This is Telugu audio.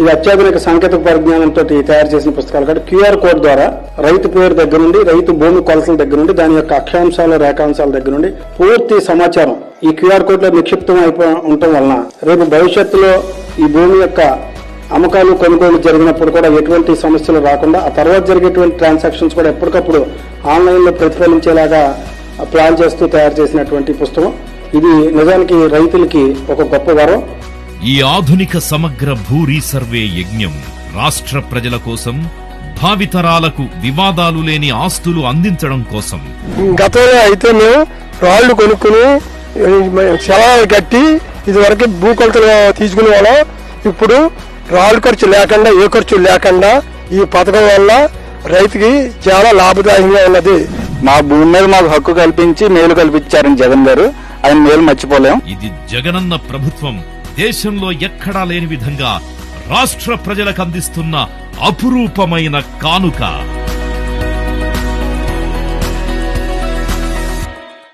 ఇది అత్యాధునిక సాంకేతిక పరిజ్ఞానంతో తయారు చేసిన పుస్తకాలు కాబట్టి క్యూఆర్ కోడ్ ద్వారా రైతు పేరు దగ్గర నుండి రైతు భూమి కొలతల దగ్గర నుండి దాని యొక్క అక్షాంశాలు రేఖాంశాల దగ్గర నుండి పూర్తి సమాచారం ఈ క్యూఆర్ కోడ్లో నిక్షిప్తం అయిపో ఉండటం వలన రేపు భవిష్యత్తులో ఈ భూమి యొక్క అమ్మకాలు కొనుగోలు జరిగినప్పుడు కూడా ఎటువంటి సమస్యలు రాకుండా ఆ తర్వాత జరిగేటువంటి ట్రాన్సాక్షన్స్ కూడా ఎప్పటికప్పుడు ఆన్లైన్లో ప్రతిఫలించేలాగా ప్లాన్ చేస్తూ తయారు చేసినటువంటి పుస్తకం. ఇది నిజానికి రైతులకి ఒక గొప్ప వరం. ఈ ఆధునిక సమగ్ర భూ రీసర్వే యజ్ఞం రాష్ట్ర ప్రజల కోసం భావితరాలకు వివాదాలు లేని ఆస్తులు అందించడం కోసం. గతంలో అయితే మేము రాళ్ళు కొనుక్కుని శవాలు కట్టి ఇది వరకు భూ కొలతలు తీసుకునే వాళ్ళం. ఇప్పుడు రాళ్ళు ఖర్చు లేకుండా ఏ ఖర్చు లేకుండా ఈ పథకం వల్ల రైతుకి చాలా లాభదాయకంగా ఉన్నది. మా భూమి మీద మాకు హక్కు కల్పించి మేలు కల్పించారని జగన్ గారు. ఆయన మేలు మర్చిపోలేం. ఇది జగనన్న ప్రభుత్వం దేశంలో ఎక్కడా లేని విధంగా రాష్ట్ర ప్రజలకు అందిస్తున్న అపురూపమైన కానుక.